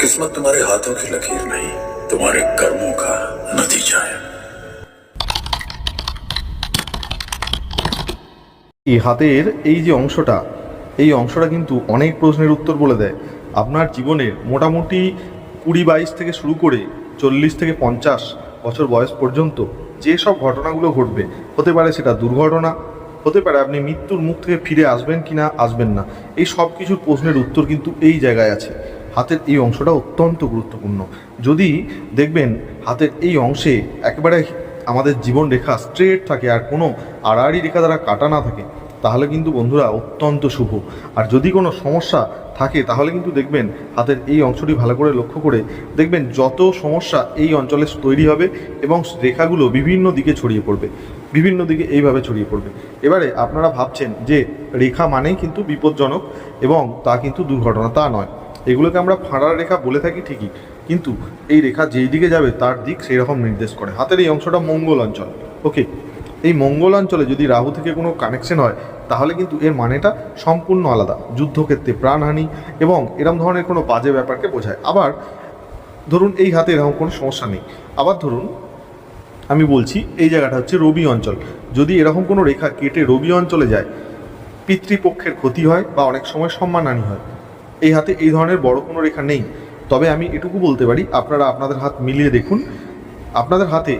किस्मत तुम्हारे हाथों की लकीर नहीं तुम्हारे कर्मों का नतीजा है এই হাতের এই যে অংশটা এই অংশটা কিন্তু অনেক প্রশ্নের উত্তর বলে দেয় আপনার জীবনের মোটামুটি কুড়ি বাইশ থেকে শুরু করে চল্লিশ থেকে পঞ্চাশ বছর বয়স পর্যন্ত যে সব ঘটনাগুলো ঘটবে হতে পারে সেটা দুর্ঘটনা হতে পারে আপনি মৃত্যুর মুখ থেকে ফিরে আসবেন কি না আসবেন না এই সব কিছুর প্রশ্নের উত্তর কিন্তু এই জায়গায় আছে হাতের এই অংশটা অত্যন্ত গুরুত্বপূর্ণ। যদি দেখবেন হাতের এই অংশে একেবারে আমাদের জীবন রেখা স্ট্রেট থাকে আর কোনো আড়াআড়ি রেখা দ্বারা কাটা না থাকে, তাহলে কিন্তু বন্ধুরা অত্যন্ত শুভ। আর যদি কোনো সমস্যা থাকে, তাহলে কিন্তু দেখবেন হাতের এই অংশটি ভালো করে লক্ষ্য করে দেখবেন যত সমস্যা এই অঞ্চলে তৈরি হবে এবং রেখাগুলো বিভিন্ন দিকে ছড়িয়ে পড়বে, বিভিন্ন দিকে এইভাবে ছড়িয়ে পড়বে। এবারে আপনারা ভাবছেন যে রেখা মানেই কিন্তু বিপজ্জনক এবং তা কিন্তু দুর্ঘটনা, তা নয়। এগুলোকে আমরা ফাঁড়ার রেখা বলে থাকি ঠিকই, কিন্তু এই রেখা যেই দিকে যাবে তার দিক সেই রকম নির্দেশ করে। হাতের এই অংশটা মঙ্গল অঞ্চল। ওকে, এই মঙ্গল অঞ্চলে যদি রাহু থেকে কোনো কানেকশন হয়, তাহলে কিন্তু এর মানেটা সম্পূর্ণ আলাদা, যুদ্ধক্ষেত্রে প্রাণহানি এবং এরম ধরনের কোনো বাজে ব্যাপারকে বোঝায়। আবার ধরুন এই হাতে এরকম কোনো সমস্যা নেই। আবার ধরুন আমি বলছি এই জায়গাটা হচ্ছে রবি অঞ্চল। যদি এরকম কোনো রেখা কেটে রবি অঞ্চলে যায়, পিতৃপক্ষের ক্ষতি হয় বা অনেক সময় সম্মানহানি হয় এই হাতে এই ধরনের বড় কোনো রেখা নেই। তবে আমি এটুকু বলতে পারি, আপনারা আপনাদের হাত মিলিয়ে দেখুন। আপনাদের হাতে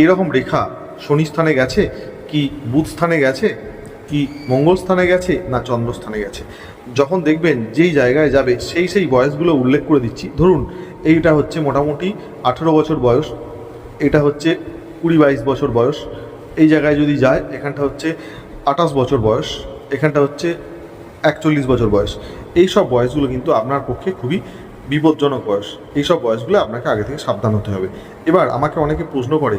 এইরকম রেখা শনি স্থানে গেছে কি বুধ স্থানে গেছে, কি মঙ্গল স্থানে গেছে, না চন্দ্র স্থানে গেছে? যখন দেখবেন যেই জায়গায় যাবে, সেই সেই বয়সগুলো উল্লেখ করে দিচ্ছি। ধরুন, এইটা হচ্ছে মোটামুটি আঠেরো বছর বয়স, এটা হচ্ছে কুড়ি বাইশ বছর বয়স। এই জায়গায় যদি যায়, এখানটা হচ্ছে আঠাশ বছর বয়স, এখানটা হচ্ছে একচল্লিশ বছর বয়স। এই সব বয়সগুলো কিন্তু আপনার পক্ষে খুবই বিপজ্জনক বয়স। এই সব বয়সগুলো আপনাকে আগে থেকে সাবধান হতে হবে। এবার আমাকে অনেকে প্রশ্ন করে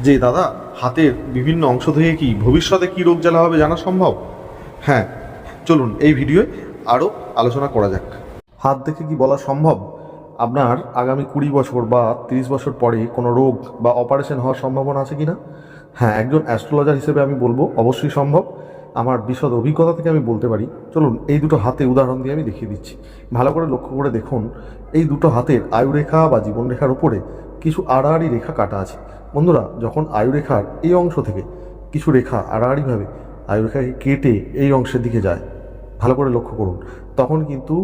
যে, দাদা, হাতের বিভিন্ন অংশ থেকে কি ভবিষ্যতে কি রোগ জ্বালা হবে জানা সম্ভব? হ্যাঁ চলুন এই ভিডিওয়ে আরও আলোচনা করা যাক। হাত দেখে কি বলা সম্ভব? আপনার আগামী কুড়ি বছর বা তিরিশ বছর পরে কোনো রোগ বা অপারেশন হওয়ার সম্ভাবনা আছে কি না হ্যাঁ একজন অ্যাস্ট্রোলজার হিসেবে আমি বলব, অবশ্যই সম্ভব। আমার বিশদ অভিজ্ঞতা থেকে আমি বলতে পারি। চলুন, এই দুটো হাতে উদাহরণ দিয়ে আমি দেখিয়ে দিচ্ছি। ভালো করে লক্ষ্য করে দেখুন, এই দুটো হাতের আয়ুরেখা বা জীবনরেখার উপরে কিছু আড়াআড়ি রেখা কাটা আছে। বন্ধুরা, যখন আয়ুরেখার এই অংশ থেকে কিছু রেখা আড়াআড়িভাবে আয়ুরেখাকে কেটে এই অংশের দিকে যায় ভালো করে লক্ষ্য করুন। তখন কিন্তু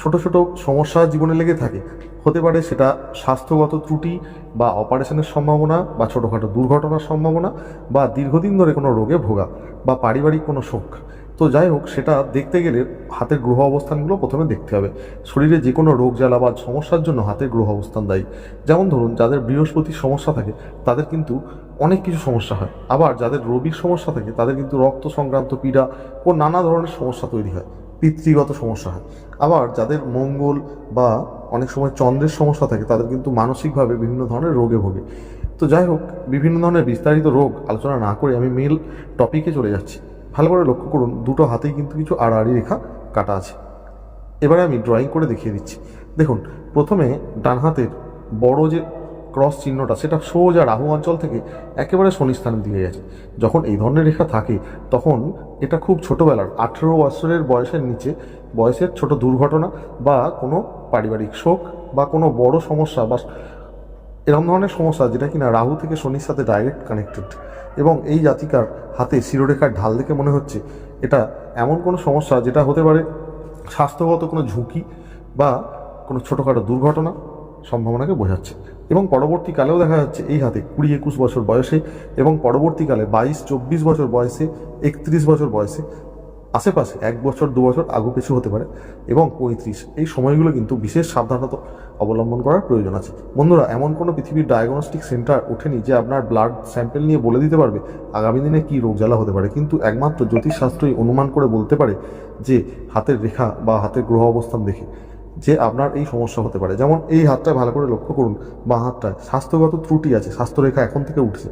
ছোট ছোট সমস্যা জীবনে লেগে থাকে। হতে পারে সেটা স্বাস্থ্যগত ত্রুটি বা অপারেশনের সম্ভাবনা বা ছোটোখাটো দুর্ঘটনার সম্ভাবনা বা দীর্ঘদিন ধরে কোনো রোগে ভোগা বা পারিবারিক কোনো শোক। তো যাই হোক, সেটা দেখতে গেলে হাতের গ্রহ অবস্থানগুলো প্রথমে দেখতে হবে। শরীরে যে কোনো রোগ, জ্বালা বা সমস্যার জন্য হাতের গ্রহ অবস্থান দায়ী। যেমন ধরুন, যাদের বৃহস্পতির সমস্যা থাকে, তাদের কিন্তু অনেক কিছু সমস্যা হয়। আবার যাদের রবির সমস্যা থাকে, তাদের কিন্তু রক্ত সংক্রান্ত পীড়া ও নানা ধরনের সমস্যা তৈরি হয়, পিতৃগত সমস্যা হয়। আবার যাদের মঙ্গল বা অনেক সময় চন্দ্রের সমস্যা থাকে, তাদের কিন্তু মানসিকভাবে বিভিন্ন ধরনের রোগে ভোগে। তো যাই হোক, বিভিন্ন ধরনের বিস্তারিত রোগ আলোচনা না করে আমি মেল টপিকে চলে যাচ্ছি। ভালো করে লক্ষ্য করুন, দুটো হাতেই কিন্তু কিছু আড়াআড়ি রেখা কাটা আছে। এবারে আমি ড্রয়িং করে দেখিয়ে দিচ্ছি। দেখুন, প্রথমে ডান হাতের বড় যে ক্রস চিহ্নটা, সেটা সোজা রাহু অঞ্চল থেকে একেবারে শনি স্থানের দিকে গেছে। যখন এই ধরনের রেখা থাকে, তখন এটা খুব ছোটোবেলার, আঠেরো বছরের বয়সের নিচে, বয়সের ছোট দুর্ঘটনা বা কোনো পারিবারিক শোক বা কোনো বড় সমস্যা বা এরকম ধরনের সমস্যা যেটা কিনা রাহু থেকে শনির সাথে ডাইরেক্ট কানেক্টেড এবং এই জাতিকার হাতে শিরোরেখার ঢাল দেখে মনে হচ্ছে এটা এমন কোনো সমস্যা যেটা হতে পারে স্বাস্থ্যগত কোনো ঝুঁকি বা কোনো ছোটোখাটো দুর্ঘটনা সম্ভাবনাকে বোঝাচ্ছে। এবং পরবর্তীকালেও দেখা যাচ্ছে এই হাতে কুড়ি একুশ বছর বয়সে এবং পরবর্তীকালে বাইশ, চব্বিশ বছর বয়সে, একত্রিশ বছর বয়সে আশেপাশে এক বছর, দু বছর আগু পিছু হতে পারে। এবং পঁয়ত্রিশ, এই সময়গুলো কিন্তু বিশেষ সাবধানতা অবলম্বন করার প্রয়োজন আছে। বন্ধুরা, এমন কোনো পৃথিবীর ডায়াগনস্টিক সেন্টার ওঠেনি যে আপনার ব্লাড স্যাম্পেল নিয়ে বলে দিতে পারবে আগামী দিনে কী রোগ জ্বালা হতে পারে। কিন্তু একমাত্র জ্যোতিষশাস্ত্রই অনুমান করে বলতে পারে যে হাতের রেখা বা হাতের গ্রহ অবস্থান দেখে। যে আপনার এই সমস্যা হতে পারে। যেমন এই হাতটা ভালো করে লক্ষ্য করুন, বা হাতটায় স্বাস্থ্যগত ত্রুটি আছে, স্বাস্থ্যরেখা এখন থেকে উঠছে।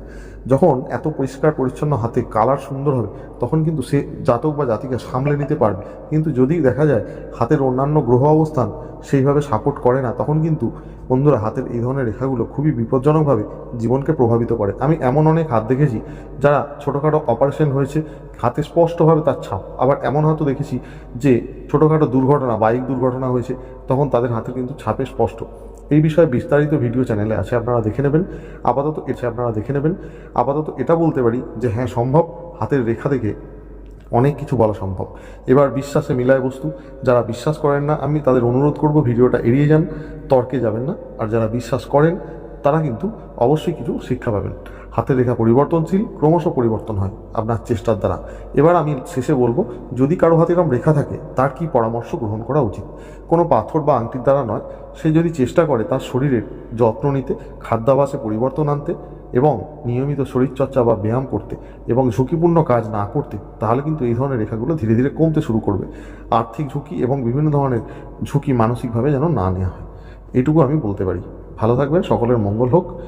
যখন এত পরিষ্কার, পরিচ্ছন্ন হাতে কালার সুন্দর হবে, তখন কিন্তু সে জাতক বা জাতিকে সামলে নিতে পারবে। কিন্তু যদি দেখা যায় হাতের অন্যান্য গ্রহ অবস্থান সেইভাবে সাপোর্ট করে না, তখন কিন্তু বন্ধুরা হাতের এই ধরনের রেখাগুলো খুবই বিপজ্জনকভাবে জীবনকে প্রভাবিত করে। আমি এমন অনেক হাত দেখেছি, যারা ছোটোখাটো অপারেশন হয়েছে, হাতে স্পষ্টভাবে তার ছাপ। আবার এমন হাতও দেখেছি যে ছোটোখাটো দুর্ঘটনা বাইক দুর্ঘটনা হয়েছে তখন তাদের হাতে কিন্তু ছাপে স্পষ্ট। এই বিষয়ে বিস্তারিত ভিডিও চ্যানেলে আছে, আপনারা দেখে নেবেন। আপাতত এসে আপনারা দেখে নেবেন। আপাতত এটা বলতে পারি যে হ্যাঁ সম্ভব। হাতের রেখা দেখে অনেক কিছু বলা সম্ভব। এবার বিশ্বাসে মিলায় বস্তু। যারা বিশ্বাস করেন না, আমি তাদের অনুরোধ করব, ভিডিওটা এড়িয়ে যান, তর্কে যাবেন না। আর যারা বিশ্বাস করেন, তারা কিন্তু অবশ্যই কিছু শিক্ষা পাবেন। হাতের রেখা পরিবর্তনশীল, ক্রমশ পরিবর্তন হয় আপনার চেষ্টার দ্বারা। এবার আমি শেষে বলব, যদি কারও হাতে এরকম রেখা থাকে, তার কি পরামর্শ গ্রহণ করা উচিত? কোনো পাথর বা আংটির দ্বারা নয়, সে যদি চেষ্টা করে তার শরীরের যত্ন নিতে, খাদ্যাভাসে পরিবর্তন আনতে এবং নিয়মিত শরীরচর্চা বা ব্যায়াম করতে এবং ঝুঁকিপূর্ণ কাজ না করতে, তাহলে কিন্তু এই ধরনের রেখাগুলো ধীরে ধীরে কমতে শুরু করবে। আর্থিক ঝুঁকি এবং বিভিন্ন ধরনের ঝুঁকি মানসিকভাবে যেন না নেওয়া হয়। এটুকু আমি বলতে পারি। ভালো থাকবেন, সকলের মঙ্গল হোক।